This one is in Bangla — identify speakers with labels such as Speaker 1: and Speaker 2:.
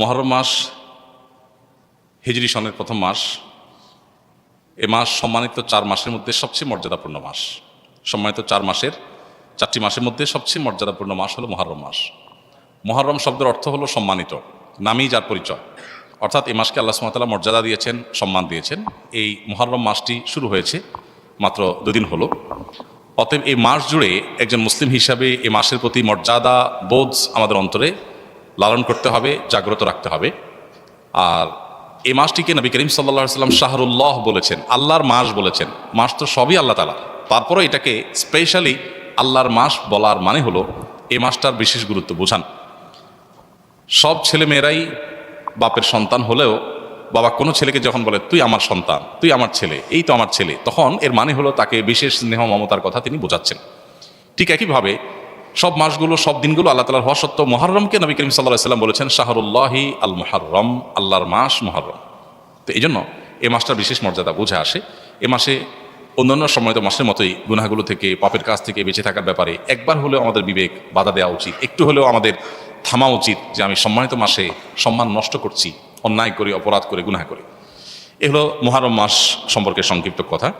Speaker 1: মহরম মাস, হিজরি সনের প্রথম মাস, এ মাস সম্মানিত চার মাসের মধ্যে সবচেয়ে মর্যাদাপূর্ণ মাস। সম্মানিত চার মাসের, চারটি মাসের মধ্যে সবচেয়ে মর্যাদাপূর্ণ মাস হলো মহরম মাস। মহরম শব্দের অর্থ হলো সম্মানিত, নামই যার পরিচয়। অর্থাৎ এ মাসকে আল্লাহ সুমতাল্লাহ মর্যাদা দিয়েছেন, সম্মান দিয়েছেন। এই মহরম মাসটি শুরু হয়েছে মাত্র দুদিন হলো। অতএব এই মাস জুড়ে একজন মুসলিম হিসাবে এ মাসের প্রতি মর্যাদা বোধ আমাদের অন্তরে লালন করতে হবে, জাগ্রত রাখতে হবে। আর এই মাসটিকে নবী করিম সাল্লা সাল্লাম শাহরুল্লাহ বলেছেন, আল্লাহর মাস বলেছেন। মাস তো সবই আল্লাহ তালা তারপরে এটাকে স্পেশালি আল্লাহর মাস বলার মানে হলো এ মাসটার বিশেষ গুরুত্ব বোঝান। সব ছেলে মেয়েরাই বাপের সন্তান হলেও বাবা কোনো ছেলেকে যখন বলে, তুই আমার সন্তান, তুই আমার ছেলে, এই তো আমার ছেলে, তখন এর মানে হলো তাকে বিশেষ স্নেহ মমতার কথা তিনি বোঝাচ্ছেন। ঠিক একইভাবে সব মাসগুলো, সব দিনগুলো আল্লাহ তালার হওয়া সত্ত্বেও মহরমকে নবী করিম সাল্লাহ সাল্লাম বলেছেন, শাহরুল্লাহি আল মহরম আল্লাহর মাস মহরম তো এই জন্য এ মাসটার বিশেষ মর্যাদা বুঝে আসে। এ মাসে অন্যান্য সময় তো মাসের মতোই গুনাহগুলো থেকে, পাপের কাছ থেকে বেঁচে থাকার ব্যাপারে একবার হলেও আমাদের বিবেক বাধা দেওয়া উচিত। একটু হলেও আমাদের থামা উচিত যে আমি সম্মানিত মাসে সম্মান নষ্ট করছি, অন্যায় করে, অপরাধ করে, গুনাহ করে। এ হলো মহারম মাস সম্পর্কে সংক্ষিপ্ত কথা।